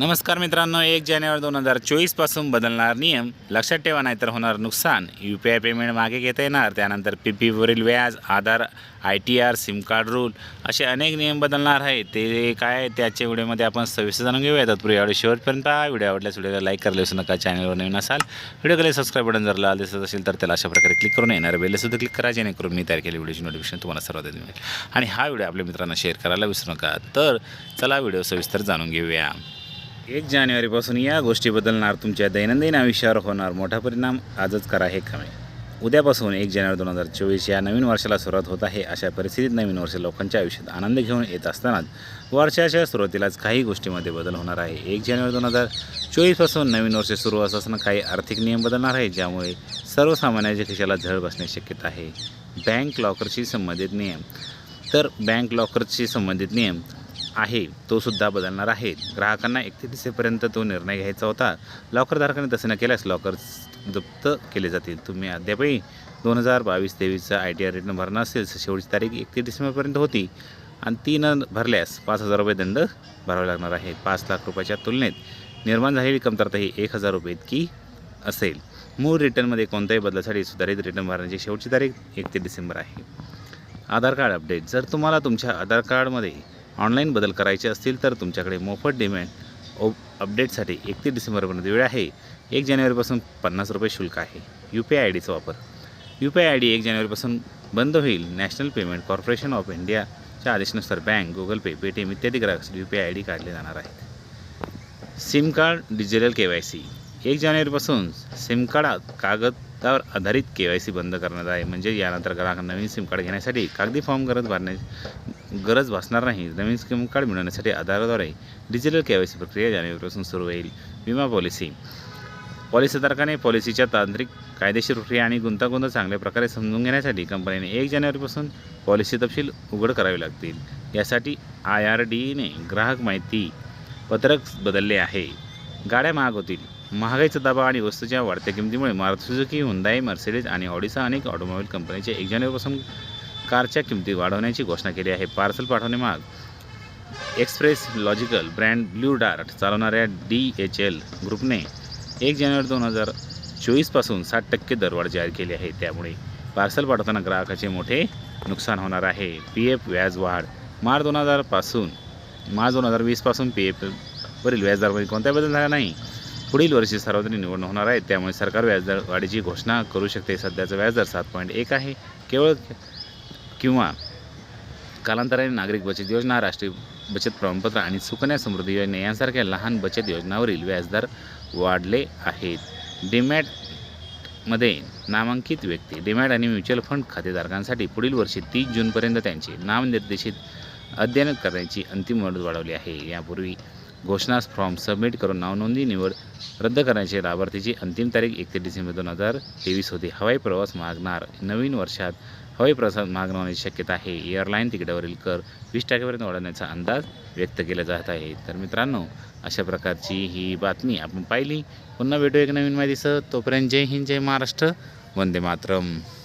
नमस्कार मित्रांनो एक जानेवारी दोन हजार चोवीसपासून बदलणार नियम. लक्षात ठेवा नाहीतर होणार नुकसान. यू पी आय पेमेंट मागे घेता येणार. त्यानंतर पी पीवरील व्याज Aadhaar I T R SIM card rule असे अनेक नियम बदलणार आहेत. ते काय त्याच्या व्हिडिओमध्ये आपण सविस्तर जाणून घेऊया. तत्पूर्वी व्हिडिओ शेवटपर्यंत पहा. व्हिडिओ आवडल्यास व्हिडिओला लाईक करायला विसरू नका. चॅनलवर नवीन असाल व्हिडिओ सबस्क्राईब बटन जर लाल दिसत असेल तर त्याला अशा प्रकारे क्लिक करून येणार बेलसुद्धा क्लिक करा. जेणेकरून मी तयार केली व्हिडिओची नोटिफिकेशन तुम्हाला सर्वात मिळेल. आणि हा व्हिडिओ आपल्या मित्रांना शेअर करायला विसरू नका. तर चला व्हिडिओ सविस्तर जाणून घेऊया. एक जानेवारीपासून या गोष्टी बदलणार तुमच्या दैनंदिन आयुष्यावर होणार मोठा परिणाम आजच करा हे कमी उद्यापासून एक जानेवारी दोन हजार चोवीस या नवीन वर्षाला सुरुवात होत आहे अशा परिस्थितीत नवीन वर्ष लोकांच्या आयुष्यात आनंद घेऊन येत असतानाच वर्षाच्या सुरुवातीलाच काही गोष्टीमध्ये बदल होणार आहे. एक जानेवारी दोन हजार चोवीसपासून नवीन वर्ष सुरू असताना काही आर्थिक नियम बदलणार आहे ज्यामुळे सर्वसामान्यांच्या खिशाला झळ बसण्याची शक्यता आहे. बँक लॉकरशी संबंधित नियम. तर बँक लॉकरशी संबंधित नियम आहे तो सुद्धा बदलणार आहे. ग्राहकांना एकतीस डिसेंबरपर्यंत तो निर्णय घ्यायचा होता. लॉकरधारकाने तसे न केल्यास लॉकर जप्त केले जातील. तुम्ही अद्यापही दोन हजार बावीस तेवीसचा आय टी आर रिटर्न भरणं असेल तर शेवटची तारीख एकतीस डिसेंबरपर्यंत होती. आणि ती न भरल्यास पाच हजार रुपये दंड भरावा लागणार आहे. पाच लाख रुपयाच्या तुलनेत निर्माण झालेली कमतरता ही एक हजार रुपये इतकी असेल. मूळ रिटर्नमध्ये कोणत्याही बदलासाठी सुधारित रिटर्न भरण्याची शेवटची तारीख एकतीस डिसेंबर आहे. Aadhaar card update. जर तुम्हाला तुमच्या आधार कार्डमध्ये ऑनलाईन बदल करायचे असतील तर तुमच्याकडे मोफत डिमेंट ओ अपडेटसाठी एकतीस डिसेंबरपर्यंत वेळ आहे. एक जानेवारीपासून पन्नास रुपये शुल्क आहे. यू पी आय आय डीचा वापर. U P I I D एक जानेवारीपासून बंद होईल. नॅशनल पेमेंट कॉर्पोरेशन ऑफ इंडियाच्या आदेशानुसार बँक गुगल पे पेटीएम इत्यादी ग्राहकासाठी U P I I D काढले जाणार आहेत. SIM card digital K Y C. एक जानेवारीपासून सिम कार्ड कागदावर आधारित के वाय सी बंद करण्यात आहे म्हणजे यानंतर ग्राहक नवीन सिम कार्ड घेण्यासाठी कागदी फॉर्म गरज भरण्याची गरज भासणार नाही. नवीन स्कीम कार्ड मिळवण्यासाठी आधाराद्वारे डिजिटल के वाय सी प्रक्रिया जानेवारीपासून सुरू होईल. विमा पॉलिसी. पॉलिसीधारकाने पॉलिसीच्या तांत्रिक कायदेशीर प्रक्रिया आणि गुंतागुंत चांगल्या प्रकारे समजून घेण्यासाठी कंपनीने एक जानेवारीपासून पॉलिसी तपशील उघड करावे लागतील. यासाठी आय आर डीने ग्राहक माहिती पत्रक बदलले आहे. गाड्या महाग होतील. महागाईचा दबाव आणि वस्तूच्या वाढत्या किमतीमुळे मारुती सुझुकी हुंदाई मर्सिडीज आणि ऑडिसा अनेक ऑटोमोबाईल कंपनीचे एक जानेवारीपासून कारच्या किमती वाढवण्याची घोषणा केली आहे. पार्सल पाठवणे express logical brand blue dart चालवणाऱ्या डी एच एल ग्रुपने एक जानेवारी दोन हजार चोवीसपासून सात टक्के दरवाढ जाहीर केली आहे. त्यामुळे पार्सल पाठवताना ग्राहकाचे मोठे नुकसान होणार आहे. पी एफ व्याज वाढ. मार्च दोन हजारपासून मार्च दोन हजार वीसपासून पी एफवरील व्याजदरामध्ये कोणता बदल झाला नाही. पुढील वर्षी सार्वत्रिक निवडणूक होणार आहे. त्यामुळे सरकार व्याजदर वाढीची घोषणा करू शकते. सध्याचा व्याजदर सात पॉईंट एक आहे. केवळ किंवा कालांतराने नागरिक बचत योजना राष्ट्रीय बचत प्रमाणपत्र आणि सुकन्या समृद्धी योजना यांसारख्या लहान बचत योजनावरील व्याजदर वाढले आहेत. डीमॅटमध्ये नामांकित व्यक्ती डीमॅट आणि म्युच्युअल फंड खातेधारकांसाठी पुढील वर्षी तीस जूनपर्यंत त्यांचे नामनिर्देशित अध्ययन करण्याची अंतिम मुदत वाढवली आहे. यापूर्वी घोषणा फॉर्म सबमिट करून नावनोंदणी निवड रद्द करण्याची लाभार्थीची अंतिम तारीख एकतीस डिसेंबर दोन हजार तेवीस होती. हवाई प्रवास मागणार नवीन वर्षात हवाई प्रवास होण्याची शक्यता आहे. एअरलाईन तिकिटावरील कर वीस टक्क्यापर्यंत वाढवण्याचा अंदाज व्यक्त केला जात आहे. तर मित्रांनो अशा प्रकारची ही बातमी आपण पाहिली. पुन्हा भेटू एक नवीन माहितीसह. तोपर्यंत जय हिंद जय महाराष्ट्र. वंदे मातरम.